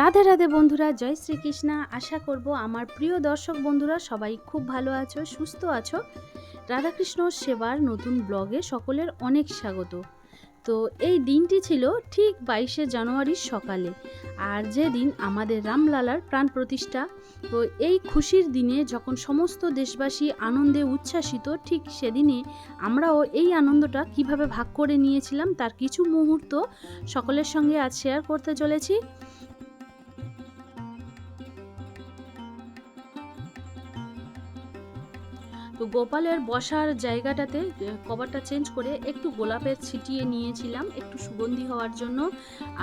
রাধে রাধে বন্ধুরা, জয় শ্রীকৃষ্ণা। আশা করব আমার প্রিয় দর্শক বন্ধুরা, সবাই খুব ভালো আছো, সুস্থ আছো। রাধাকৃষ্ণ সেবার নতুন ব্লগে সকলের অনেক স্বাগত। তো এই দিনটি ছিল ঠিক বাইশে জানুয়ারির সকালে, আর যেদিন আমাদের রামলালার প্রাণ প্রতিষ্ঠা, তো এই খুশির দিনে যখন সমস্ত দেশবাসী আনন্দে উচ্ছ্বাসিত, ঠিক সেদিনে আমরাও এই আনন্দটা কীভাবে ভাগ করে নিয়েছিলাম, তার কিছু মুহূর্ত সকলের সঙ্গে আজ শেয়ার করতে চলেছি। তো গোপালের বসার জায়গাটাতে কভারটা চেঞ্জ করে একটু গোলাপের ছিটিয়ে নিয়েছিলাম, একটু সুগন্ধি হওয়ার জন্য।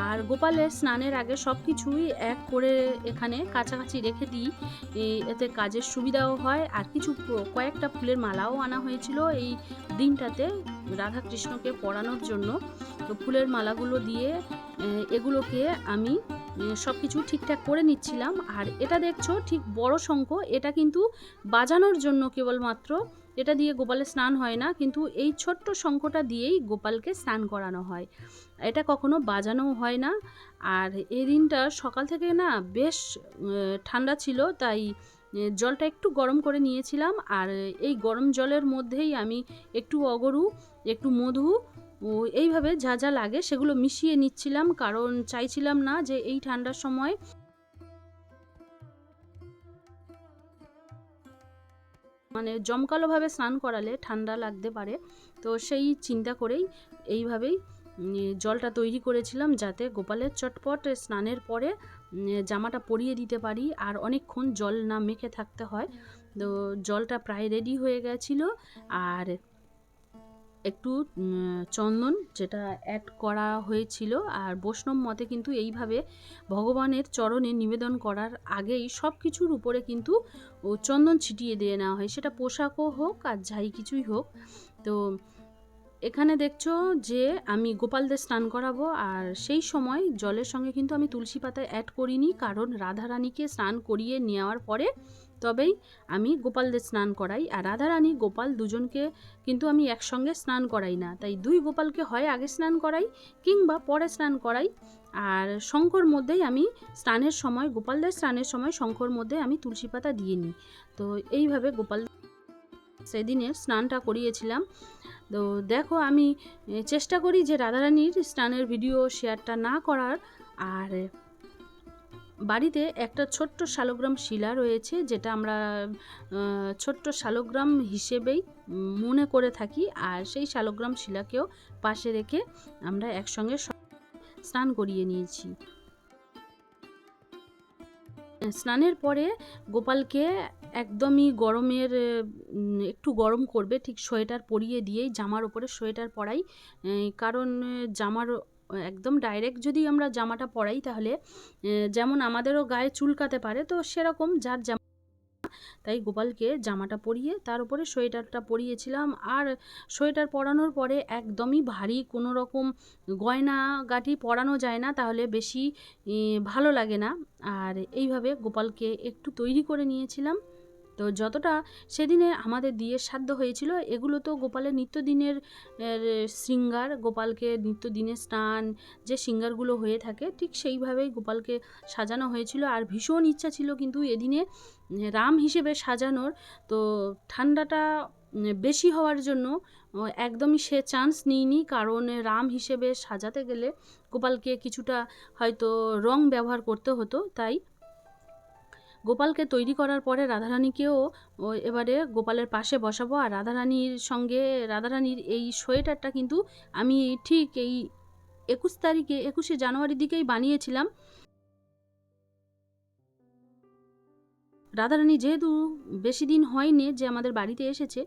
আর গোপালের স্নানের আগে সব কিছুই এক করে এখানে কাছাকাছি রেখে দিই। এতে কাজের সুবিধাও হয়। আর কিছু কয়েকটা ফুলের মালাও আনা হয়েছিল এই দিনটাতে রাধা কৃষ্ণকে পরানোর জন্য। তো ফুলের মালাগুলো দিয়ে এগুলোকে আমি সব কিছু ঠিকঠাক করে নিচ্ছিলাম। আর এটা দেখছ, ঠিক বড় শঙ্খ, এটা কিন্তু বাজানোর জন্য কেবলমাত্র। এটা দিয়ে গোপালে স্নান হয় না, কিন্তু এই ছোট্ট শঙ্খটা দিয়েই গোপালকে স্নান করানো হয়। এটা কখনো বাজানোও হয় না। আর এই দিনটা সকাল থেকে না বেশ ঠান্ডা ছিল, তাই জলটা একটু গরম করে নিয়েছিলাম। আর এই গরম জলের মধ্যেই আমি একটু অগরু, একটু মধু এইভাবে যা যা লাগে সেগুলো মিশিয়ে নিচ্ছিলাম, কারণ চাইছিলাম না যে এই ঠান্ডার সময় মানে জমকালোভাবে স্নান করালে ঠান্ডা লাগতে পারে। তো সেই চিন্তা করেই এইভাবেই জলটা তৈরি করেছিলাম যাতে গোপালের চটপট স্নানের পরে জামাটা পরিয়ে দিতে পারি আর অনেকক্ষণ জল না মেখে থাকতে হয়। তো জলটা প্রায় রেডি হয়ে গেছিল আর একটু চন্দন যেটা অ্যাড করা হয়েছিল। আর বৈষ্ণব মতে কিন্তু এইভাবে ভগবানের চরণে নিবেদন করার আগেই সব কিছুর উপরে কিন্তু ও চন্দন ছিটিয়ে দিয়ে নেওয়া হয়। সেটা পোশাকও হোক আর যাই কিছুই হোক। তো এখানে দেখছ যে আমি গোপালদের স্নান করাবো আর সেই সময় জলের সঙ্গে কিন্তু আমি তুলসী পাতা অ্যাড করিনি। কারণ রাধারানীকে স্নান করিয়ে নেওয়ার পরে তবেই আমি গোপালদের স্নান করাই আর রাধারানী গোপাল দুজনকে কিন্তু আমি একসঙ্গে স্নান করাই না। তাই দুই গোপালকে হয় আগে স্নান করাই কিংবা পরে স্নান করাই। আর শঙ্কর মধ্যেই আমি স্নানের সময়, গোপালদের স্নানের সময় শঙ্কর মধ্যে আমি তুলসী পাতা দিয়ে নিই। তো এইভাবে গোপাল সেদিনের স্নানটা করিয়েছিলাম। তো দেখো আমি চেষ্টা করি যে রাধারানীর স্নানের ভিডিও শেয়ারটা না করার। আর বাড়িতে একটা ছোট্ট শালগ্রাম শিলা রয়েছে, যেটা আমরা ছোট্ট শালগ্রাম হিসেবেই মনে করে থাকি। আর সেই শালগ্রাম শিলাকেও পাশে রেখে আমরা একসঙ্গে স্নান করিয়ে নিয়েছি। স্নানের পরে গোপালকে একদমই গরমের একটু গরম করবে, ঠিক সোয়েটার পরিয়ে দিয়েই জামার ওপরে সোয়েটার পরাই কারণ জামার একদম ডাইরেক্ট যদি আমরা জামাটা পরাই তাহলে যেমন আমাদেরও গায়ে চুলকাতে পারে, তো সেরকম যার জামা তাই গোপালকে জামাটা পরিয়ে তার উপরে সোয়েটারটা পরিয়েছিলাম। আর সোয়েটার পরানোর পরে একদমই ভারী কোনো রকম গয়না গাটি পরানো যায় না, তাহলে বেশি ভালো লাগে না। আর এইভাবে গোপালকে একটু তৈরি করে নিয়েছিলাম। তো যতটা সেদিনে আমাদের দিয়ে সাধ্য হয়েছিল, এগুলো তো গোপালের নিত্যদিনের শৃঙ্গার, গোপালকে নিত্যদিনের স্নান, যে শৃঙ্গারগুলো হয়ে থাকে, ঠিক সেইভাবেই গোপালকে সাজানো হয়েছিল। আর ভীষণ ইচ্ছা ছিল কিন্তু এদিনে রাম হিসেবে সাজানোর, তো ঠান্ডাটা বেশি হওয়ার জন্য একদমই সে চান্স নিইনি, কারণ রাম হিসেবে সাজাতে গেলে গোপালকে কিছুটা হয়তো রং ব্যবহার করতে হতো, তাই গোপালকে তৈরি করার পরে রাধারানীকেও এবারে গোপালের পাশে বসাবো। আর রাধারানীর সঙ্গে, রাধারানীর এই সোয়েটারটা কিন্তু আমি ঠিক এই একুশ তারিখে, একুশে জানুয়ারির দিকেই বানিয়েছিলাম। রাধারানী যেহেতু বেশি দিন হয়নি যে আমাদের বাড়িতে এসেছে,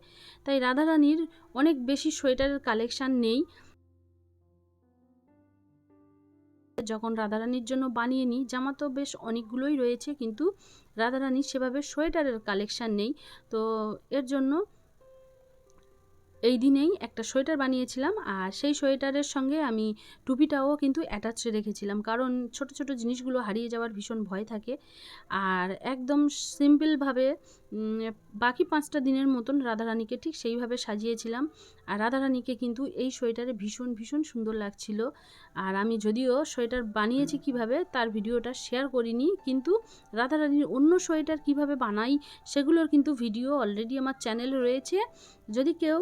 তাই রাধারানীর অনেক বেশি সোয়েটারের কালেকশান নেই। যখন রাধারানীর জন্য বানিয়ে নিই, জামা তো বেশ অনেকগুলোই রয়েছে, কিন্তু রাধারানীর সেভাবে সোয়েটারের কালেকশান নেই। তো এর জন্য এই দিনেই একটা সোয়েটার বানিয়েছিলাম, আর সেই সোয়েটারের সঙ্গে আমি টুপিটাও কিন্তু অ্যাটাচ রেখেছিলাম, কারণ ছোট ছোট জিনিসগুলো হারিয়ে যাওয়ার ভীষণ ভয় থাকে। আর একদম সিম্পলভাবে বাকি পাঁচটা দিনের মতন রাধারানীকে ঠিক সেইভাবে সাজিয়েছিলাম। আর রাধারানীকে কিন্তু এই সোয়েটারে ভীষণ ভীষণ সুন্দর লাগছিল। আর আমি যদিও সোয়েটার বানিয়েছি কীভাবে, তার ভিডিওটা শেয়ার করিনি। কিন্তু রাধারানীর অন্য সোয়েটার কীভাবে বানাই, সেগুলোর কিন্তু ভিডিও অলরেডি আমার চ্যানেলে রয়েছে। যদি কেউ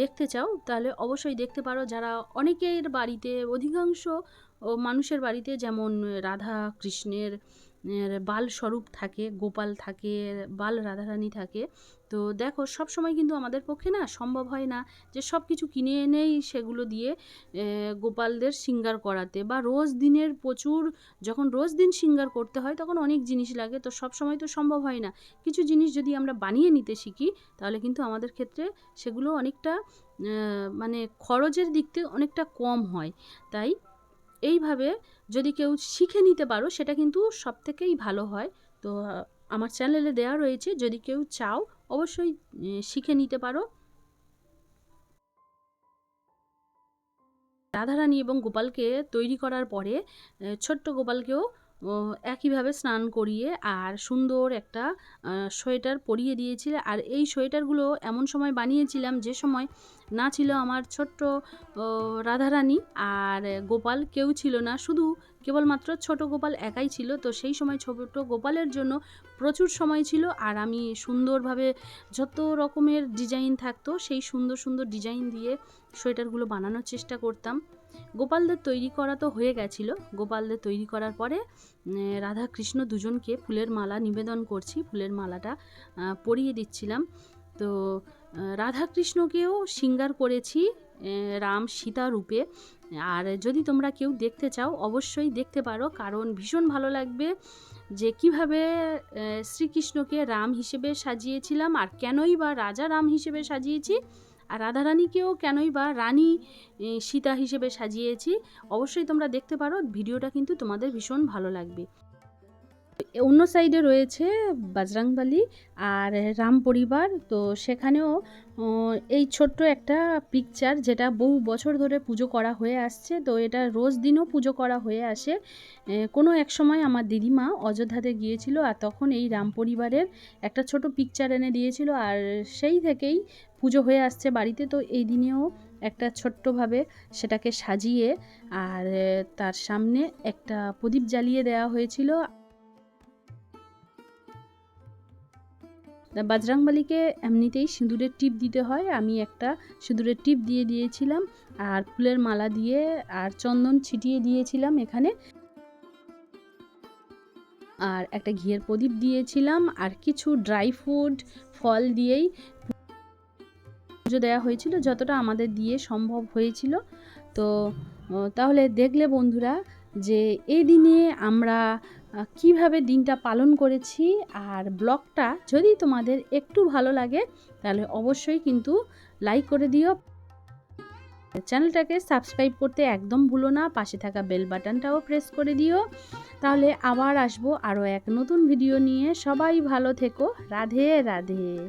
দেখতে চাও, তাহলে অবশ্যই দেখতে পারো। যারা অনেকের বাড়িতে, অধিকাংশ মানুষের বাড়িতে যেমন রাধা কৃষ্ণের বাল স্বরূপ থাকে, গোপাল থাকে, বাল রাধারানী থাকে। তো দেখো, সব সময় কিন্তু আমাদের পক্ষে না সম্ভব হয় না যে সব কিছু কিনে এনেই সেগুলো দিয়ে গোপালদের সিঙ্গার করাতে। বা রোজ দিনের প্রচুর, যখন রোজ দিন সিঙ্গার করতে হয়, তখন অনেক জিনিস লাগে। তো সব সময় তো সম্ভব হয় না। কিছু জিনিস যদি আমরা বানিয়ে নিতে শিখি, তাহলে কিন্তু আমাদের ক্ষেত্রে সেগুলো অনেকটা মানে খরচের দিক থেকে অনেকটা কম হয়। তাই এইভাবে যদি কেউ শিখে নিতে পারো, সেটা কিন্তু সব থেকেই ভালো হয়। তো আমার চ্যানেলে দেওয়া রয়েছে, যদি কেউ চাও, অবশ্যই শিখে নিতে পারো। রাধারানী এবং গোপালকে তৈরি করার পরে ছোট্ট গোপালকেও একইভাবে স্নান করিয়ে আর সুন্দর একটা সোয়েটার পরিয়ে দিয়েছিল। আর এই সোয়েটারগুলো এমন সময় বানিয়েছিলাম যে সময় না ছিল আমার ছোট্ট রাধারানী আর গোপাল কেউ ছিল না। শুধু কেবলমাত্র ছোট গোপাল একাই ছিল। তো সেই সময় ছোট গোপালের জন্য প্রচুর সময় ছিল আর আমি সুন্দরভাবে যত রকমের ডিজাইন থাকতো সেই সুন্দর সুন্দর ডিজাইন দিয়ে সোয়েটারগুলো বানানোর চেষ্টা করতাম। গোপালদের তৈরি করা তো হয়ে গেছিল। গোপালদের তৈরি করার পরে রাধা কৃষ্ণ দুজনকে ফুলের মালা নিবেদন করছি ফুলের মালাটা পরিয়ে দিচ্ছিলাম। তো আহ, রাধা কৃষ্ণকেও সিঙ্গার করেছি রাম সীতা রূপে। আর যদি তোমরা কেউ দেখতে চাও অবশ্যই দেখতে পারো কারণ ভীষণ ভালো লাগবে যে কীভাবে শ্রীকৃষ্ণকে রাম হিসেবে সাজিয়েছিলাম আর কেনই বা রাজা রাম হিসেবে সাজিয়েছি আর রাধারানীকেও কেনই বা রানী সীতা হিসেবে সাজিয়েছি, অবশ্যই তোমরা দেখতে পারো, ভিডিওটা কিন্তু তোমাদের ভীষণ ভালো লাগবে। অন্য সাইডে রয়েছে বজরংবলী আর রাম পরিবার। তো সেখানেও এই ছোট্ট একটা পিকচার যেটা বহু বছর ধরে পুজো করা হয়ে আসছে। তো এটা রোজ দিনও পুজো করা হয়ে আসে। কোনো এক সময় আমার দিদিমা অযোধ্যাতে গিয়েছিল আর তখন এই রাম পরিবারের একটা ছোট পিকচার এনে দিয়েছিল আর সেই থেকেই পুজো হয়ে আসছে বাড়িতে। তো এই দিনেও একটা ছোট্টভাবে সেটাকে সাজিয়ে আর তার সামনে একটা প্রদীপ জ্বালিয়ে দেওয়া হয়েছিল। বাজরাংবালিকে এমনিতেই সিঁদুরের টিপ দিতে হয়। আমি একটা সিঁদুরের টিপ দিয়ে দিয়েছিলাম আর ফুলের মালা দিয়ে আর চন্দন ছিটিয়ে দিয়েছিলাম এখানে। আর একটা ঘিয়ের প্রদীপ দিয়েছিলাম আর কিছু ড্রাই ফ্রুট, ফল দিয়েই পুজো দেওয়া হয়েছিল, যতটা আমাদের দিয়ে সম্ভব হয়েছিল। তো তাহলে দেখলে বন্ধুরা যে এই দিনে আমরা কীভাবে দিনটা পালন করেছি আর ব্লগটা যদি তোমাদের একটু ভালো লাগে, তাহলে অবশ্যই কিন্তু লাইক করে দিও। চ্যানেলটাকে সাবস্ক্রাইব করতে একদম ভুলো না, পাশে থাকা বেল বাটনটাও প্রেস করে দিও। তাহলে আবার আসব আরও এক নতুন ভিডিও নিয়ে। সবাই ভালো থেকো। রাধে রাধে।